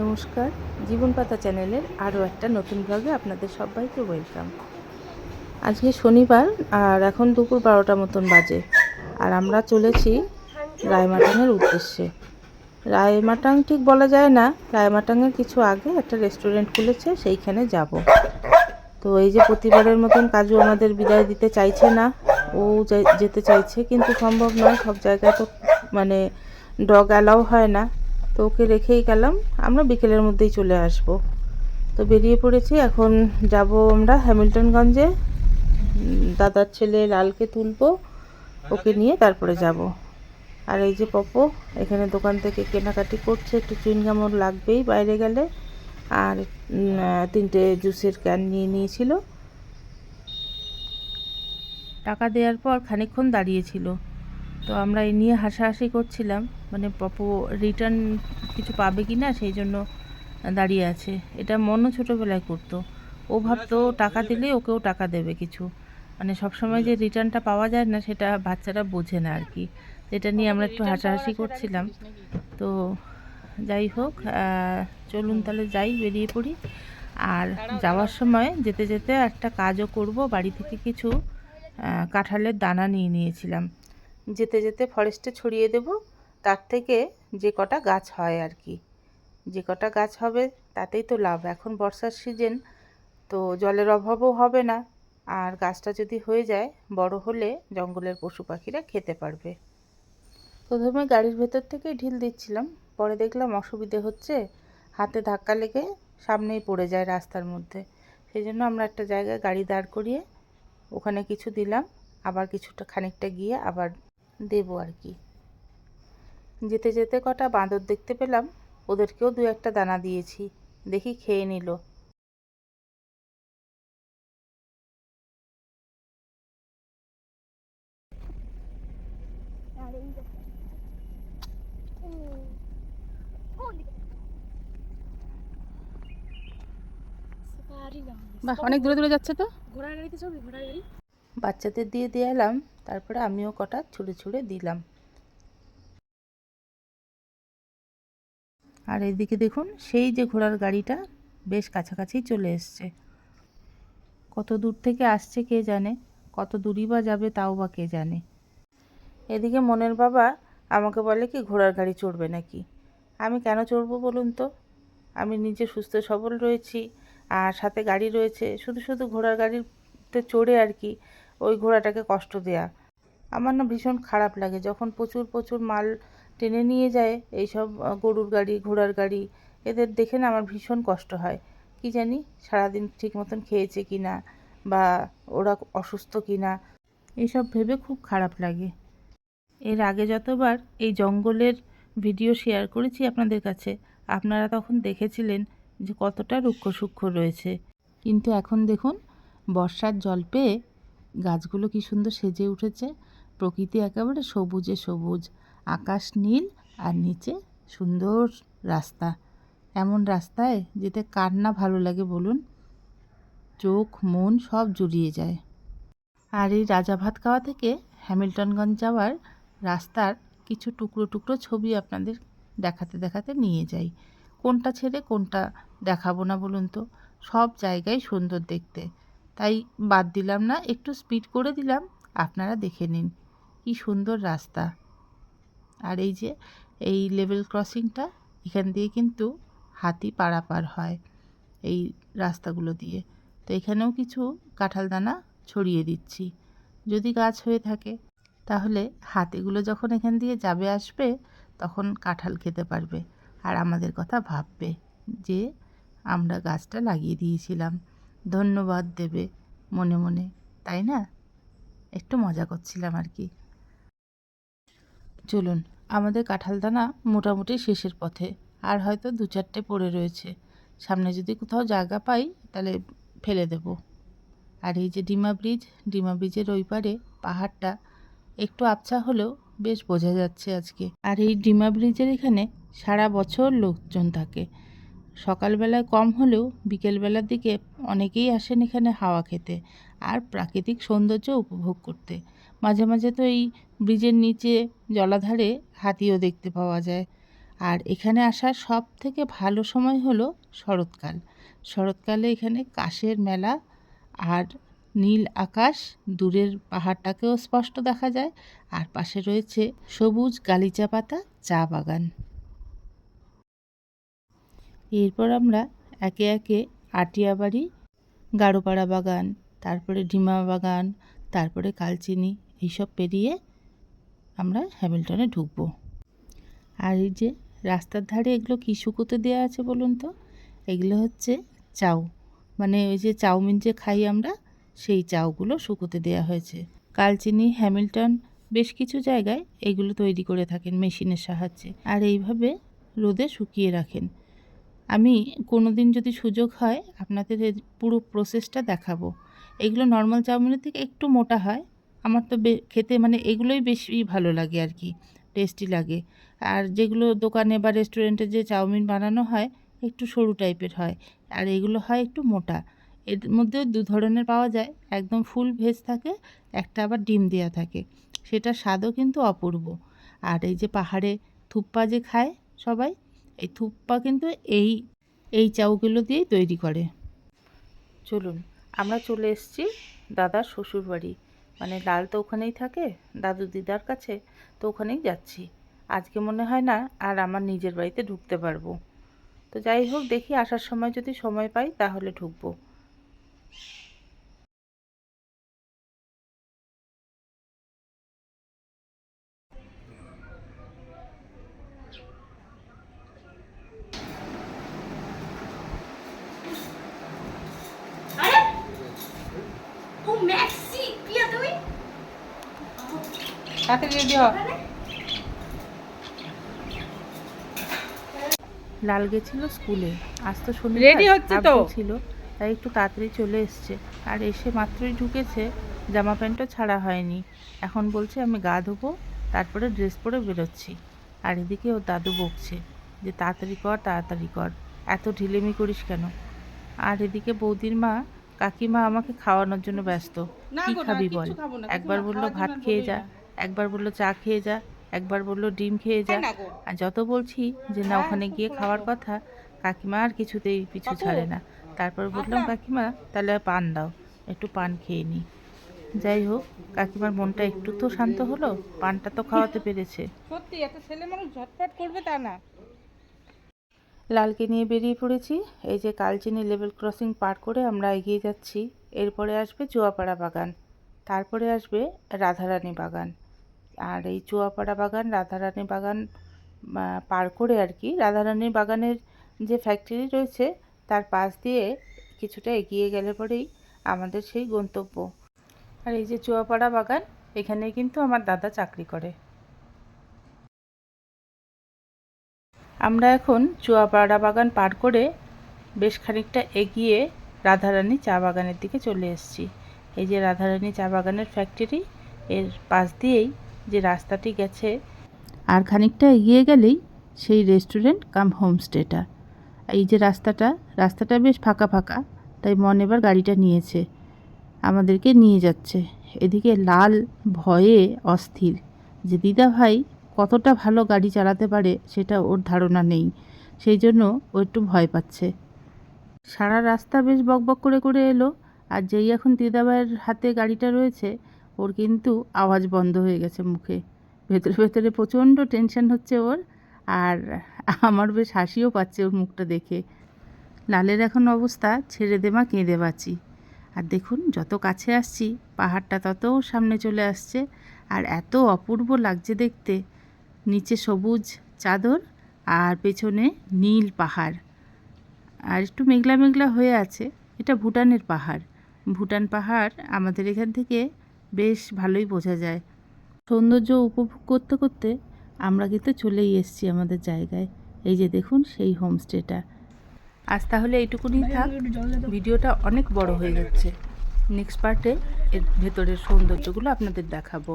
নমস্কার, জীবন পাতা চ্যানেলের আরও একটা নতুন ব্লগে আপনাদের সবাইকে ওয়েলকাম আজকে শনিবার আর এখন দুপুর বারোটা মতন বাজে আর আমরা চলেছি রায়মাটাংয়ের উদ্দেশ্যে। রায়মাটাং ঠিক বলা যায় না, রায়মাটাংয়ের কিছু আগে একটা রেস্টুরেন্ট খুলেছে, সেইখানে যাব। তো এই যে প্রতিবারের মতন কাজু আমাদের বিদায় দিতে চাইছে না, ও যেতে চাইছে, কিন্তু সম্ভব নয়, সব জায়গায় তো মানে ডগ অ্যালাউ হয় না। তো ওকে রেখেই গেলাম। আমরা বিকেলের মধ্যেই চলে আসব। তো বেরিয়ে পড়েছি। এখন যাব আমরা হ্যামিল্টনগঞ্জে। দাদার ছেলে লালকে তুলবো, ওকে নিয়ে তারপরে যাব। আর এই যে পপো, এখানে দোকান থেকে কেনাকাটি করছে। একটু চুইনগাম ওর লাগবেই বাইরে গেলে। আর তিনটে জুসের ক্যান নিয়ে নিয়েছিল। টাকা দেওয়ার পর খানিকক্ষণ দাঁড়িয়েছিল। তো আমরা এই নিয়ে হাসাহাসি করছিলাম। মানে পপু রিটার্ন কিছু পাবে কি না সেই জন্য দাঁড়িয়ে আছে। এটা মনও ছোটোবেলায় করতো। ও ভাবতো টাকা দিলে ওকেও টাকা দেবে কিছু। মানে সবসময় যে রিটার্নটা পাওয়া যায় না, সেটা বাচ্চারা বোঝে না আর কি। এটা নিয়ে আমরা একটু হাসাহাসি করছিলাম। তো যাই হোক চলুন তাহলে যাই, বেরিয়ে পড়ি। আর যাওয়ার সময় যেতে যেতে একটা কাজও করব। বাড়ি থেকে কিছু কাঁঠালের দানা নিয়ে নিয়েছিলাম। যেতে যেতে ফরেস্টে ছড়িয়ে দেব। তার থেকে যে কটা গাছ হয় আর কি। যে কটা গাছ হবে তাতেই তো লাভ। এখন বর্ষার সিজন তো জলের অভাবও হবে না। আর গাছটা যদি হয়ে যায়, বড় হলে জঙ্গলের পশু পাখিরা খেতে পারবে। প্রথমে গাড়ির ভেতর থেকে ঢিল দিচ্ছিলাম। পরে দেখলাম অসুবিধে হচ্ছে, হাতে ধাক্কা লেগে সামনেই পড়ে যায় রাস্তার মধ্যে। সেই জন্য আমরা একটা জায়গায় গাড়ি দাঁড় করিয়ে ওখানে কিছু দিলাম। আবার কিছুটা খানিকটা গিয়ে আবার দেবো আর কি। যেতে যেতে কটা বাঁদর দেখতে পেলাম ওদেরকেও দু একটা দানা দিয়েছি দেখি খেয়ে নিল। বাহ অনেক দূরে দূরে যাচ্ছে তো? ঘোড়ার গাড়িতে চলবি ঘোড়ার গাড়ি? বাচ্চাদের দিয়ে এলাম, তারপরে আমিও কটা ছুঁড়ে ছুঁড়ে দিলাম। আর এদিকে দেখুন, সেই যে ঘোড়ার গাড়িটা বেশ কাছাকাছি চলে এসছে। কত দূর থেকে আসছে কে জানে, কত দূরই বা যাবে তাও বা কে জানে। এদিকে মনের বাবা আমাকে বলে কি, ঘোড়ার গাড়ি চড়বে নাকি? আমি কেন চড়বো বলুন তো? আমি নিজে সুস্থ সবল রয়েছি, আর সাথে গাড়ি রয়েছে, শুধু শুধু ঘোড়ার গাড়িতে চড়ে আর কি। ওই ঘোড়াটাকে কষ্ট দেয়া। আমার না ভীষণ খারাপ লাগে। যখন প্রচুর প্রচুর মাল টেনে নিয়ে যায়, এইসব গরুর গাড়ি, ঘোড়ার গাড়ি, এদের দেখে না আমার ভীষণ কষ্ট হয়। কি জানি সারাদিন ঠিক মতন খেয়েছে কি না বা ওরা অসুস্থ কি না, এইসব ভেবে খুব খারাপ লাগে। এর আগে যতবার এই জঙ্গলের ভিডিও শেয়ার করেছি আপনাদের কাছে, আপনারা তখন দেখেছিলেন যে কতটা রুক্ষ সূক্ষ্ম রয়েছে। কিন্তু এখন দেখুন, বর্ষার জল পেয়ে গাছগুলো কি সুন্দর সেজে উঠেছে। প্রকৃতি একেবারে সবুজে সবুজ, আকাশ নীল আর নিচে সুন্দর রাস্তা। এমন রাস্তায় যেতে কার না ভালো লাগে বলুন? চোখ, মন সব জুড়িয়ে যায়। আর এই রাজা ভাত খাওয়া থেকে হ্যামিল্টনগঞ্জ যাওয়ার রাস্তার কিছু টুকরো টুকরো ছবি আপনাদের দেখাতে দেখাতে নিয়ে যাই। কোনটা ছেড়ে কোনটা দেখাবো না বলুন তো? সব জায়গায় সুন্দর দেখতে। তাই বাদ দিলাম না, একটু স্পিড করে দিলাম। আপনারা দেখে নিন, কি সুন্দর রাস্তা। আর এই যে, এই লেভেল ক্রসিংটা এখান দিয়ে কিন্তু হাতি পারাপার হয় এই রাস্তাগুলো দিয়ে। তো এখানেও কিছু কাঁঠাল দানা ছড়িয়ে দিচ্ছি। যদি গাছ হয়ে থাকে, তাহলে হাতিগুলো যখন এখান দিয়ে যাবে আসবে, তখন কাঁঠাল খেতে পারবে। আর আমাদের কথা ভাববে যে, আমরা গাছটা লাগিয়ে দিয়েছিলাম। ধন্যবাদ দেবে মনে মনে, তাই না? একটু মজা করছিলাম আর কি। চলুন, আমাদের কাঁঠাল দানা মোটামুটি শেষের পথে, আর হয়তো দু চারটে পড়ে রয়েছে। সামনে যদি কোথাও জায়গা পাই, তাহলে ফেলে দেব। আর এই যে ডিমা ব্রিজ, ডিমা ব্রিজের ওই পারে পাহাড়টা একটু আবছা হলেও বেশ বোঝা যাচ্ছে আজকে। আর এই ডিমা ব্রিজের এখানে সারা বছর লোকজন থাকে। সকালবেলায় কম হলেও বিকেলবেলার দিকে অনেকেই আসেন এখানে হাওয়া খেতে আর প্রাকৃতিক সৌন্দর্য উপভোগ করতে। মাঝে মাঝে তো এই ব্রিজের নিচে জলাধারে হাতিও দেখতে পাওয়া যায়। আর এখানে আসার সব থেকে ভালো সময় হলো শরৎকাল। শরৎকালে এখানে কাশের মেলা আর নীল আকাশ, দূরের পাহাড়টাকেও স্পষ্ট দেখা যায়। আর পাশে রয়েছে সবুজ গালিচা পাতা, চা বাগান। এরপর আমরা একে একে আটিয়াবাড়ি গাড়োপাড়া বাগান, তারপরে ডিমা বাগান, তারপরে কালচিনি এইসব পেরিয়ে আমরা হ্যামিল্টনে ঢুকবো। আর এই যে রাস্তার ধারে এগুলো কী শুকোতে দেওয়া আছে বলুন তো? এগুলো হচ্ছে চাউ। মানে ওই যে চাউমিন যে খাই আমরা, সেই চাউগুলো শুকোতে দেওয়া হয়েছে। কালচিনি, হ্যামিল্টন বেশ কিছু জায়গায় এগুলো তৈরি করে থাকেন মেশিনের সাহায্যে। আর এইভাবে রোদে শুকিয়ে রাখেন। আমি কোনো দিন যদি সুযোগ হয় আপনাদের পুরো প্রসেসটা দেখাবো। এগুলো নর্মাল চাউমিনের থেকে একটু মোটা হয়। আমার তো খেতে মানে এগুলোই বেশি ভালো লাগে আর কি টেস্টি লাগে। আর যেগুলো দোকানে বা রেস্টুরেন্টে যে চাউমিন বানানো হয়, একটু সরু টাইপের হয়। আর এগুলো হয় একটু মোটা। এর মধ্যেও দু ধরনের পাওয়া যায়। একদম ফুল ভেজ থাকে, একটা আবার ডিম দেওয়া থাকে। সেটা স্বাদও কিন্তু অপূর্ব। আর এই যে পাহাড়ে থুপ্পা যে খায় সবাই এই থুপ্পা কিন্তু এই এই চাউগুলো দিয়েই তৈরি করে। চলুন, আমরা চলে এসেছি দাদার শ্বশুর বাড়ি মানে লাল তো ওখানেই থাকে, দাদু দিদার কাছে, তো ওখানেই যাচ্ছি। আজকে মনে হয় না আর আমার নিজের বাড়িতে ঢুকতে পারব। তো যাই হোক, দেখি আসার সময় যদি সময় পাই তাহলে ঢুকবো। ও ম্যাক্সি প্রিয়া তুমি রেডি হ লাল গেছিল স্কুলে। আজ তো শনিবার Ready হচ্ছে তো। ছিল তাই একটু তাড়াতাড়ি চলে এসছে। আর এসে মাত্রই ঢুকেছে জামা প্যান্টও ছাড়া হয়নি। এখন বলছে আমি গা ধোবো তারপরে ড্রেস পরে বেরোচ্ছি। আর এদিকে ওর দাদু বকছে যে তাড়াতাড়ি কর তাড়াতাড়ি কর। এত ঢিলেমি করিস কেন? আর এদিকে বৌদির মা কাকিমা আমাকে খাওয়ানোর জন্য ব্যস্ত। কি খাবি বল? একবার বলল ভাত খেয়ে যা একবার বলল চা খেয়ে যা একবার বলল ডিম খেয়ে যা? আর যত বলছি যে না হ্যাঁ, ওখানে গিয়ে খাওয়ার কথা কাকিমা আর কিছুতেই পিছু ছাড়ে না। তারপর বললাম কাকিমা তাহলে পান দাও একটু পান খেয়ে নিই যাই হোক কাকিমার মনটা একটু তো শান্ত হলো পানটা তো খাওয়াতে পেরেছে। সত্যি এত ছেলে মানুষ ঝটপট করবে তা না। লালকে নিয়ে বেরিয়ে পড়েছি। এই যে কালচিনি লেভেল ক্রসিং পার করে আমরা এগিয়ে যাচ্ছি। এরপরে আসবে চুয়াপাড়া বাগান, তারপরে আসবে রাধারানী বাগান। আর এই চুয়াপাড়া বাগান, রাধারানী বাগান পার করে আর কি, রাধারানী বাগানের যে ফ্যাক্টরি রয়েছে, তার পাশ দিয়ে কিছুটা এগিয়ে গেলে পরেই আমাদের সেই গন্তব্য। আর এই যে চুয়াপাড়া বাগান এখানে কিন্তু আমার দাদা চাকরি করে। আমরা এখন চুয়াপাড়া বাগান পার করে বেশ খানিকটা এগিয়ে রাধারানী চা বাগানের দিকে চলে এসেছি। এই যে রাধারানী চা বাগানের ফ্যাক্টরি এর পাশ দিয়েই যে রাস্তাটি গেছে, আর খানিকটা এগিয়ে গেলেই সেই রেস্টুরেন্ট কাম হোমস্টেটা এই যে রাস্তাটা রাস্তাটা বেশ ফাঁকা ফাঁকা, তাই মন এবার গাড়িটা নিয়েছে, আমাদেরকে নিয়ে যাচ্ছে। এদিকে লাল, ভয়ে অস্থির। যে দিদা ভাই কতটা ভালো গাড়ি চালাতে পারে সেটা ওর ধারণা নেই। সেই জন্য ও একটু ভয় পাচ্ছে। সারা রাস্তা বেশ বকবক করে করে এলো আর যেই এখন দিদাভাইয়ের হাতে গাড়িটা রয়েছে, ওর কিন্তু আওয়াজ বন্ধ হয়ে গেছে মুখে। ভেতরে ভেতরে প্রচণ্ড টেনশন হচ্ছে ওর আর আমার বেশ হাসিও পাচ্ছে ওর মুখটা দেখে। লালের এখন অবস্থা, ছেড়ে দেমা কেঁদে বাঁচি। আর দেখুন, যত কাছে আসছি, পাহাড়টা তত সামনে চলে আসছে আর এত অপূর্ব লাগছে দেখতে। নিচে সবুজ চাদর আর পেছনে নীল পাহাড়। আর একটু মেঘলা মেঘলা হয়ে আছে, এটা ভুটানের পাহাড়। ভুটান পাহাড় আমাদের এখান থেকে বেশ ভালোই বোঝা যায়। সৌন্দর্য উপভোগ করতে করতে আমরা কিন্তু চলেই এসেছি আমাদের জায়গায়। এই যে দেখুন, সেই হোমস্টেটা। আজ তাহলে এইটুকুনি থাক। ভিডিওটা অনেক বড় হয়ে যাচ্ছে। নেক্সট পার্টে এর ভেতরের সৌন্দর্যগুলো আপনাদের দেখাবো।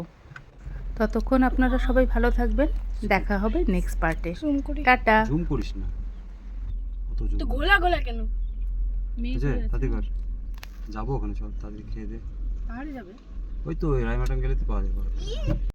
ততক্ষণ আপনারা সবাই ভালো থাকবেন। দেখা হবে নেক্সট পার্টে টাটা। জুম করিস না। তো গোলা গোলা কেন? যাব ওখানে চল তাদের খেয়ে দে। আর যাবে। ওই তো ওই রায়মাটন গেলে তো পাওয়া যাবে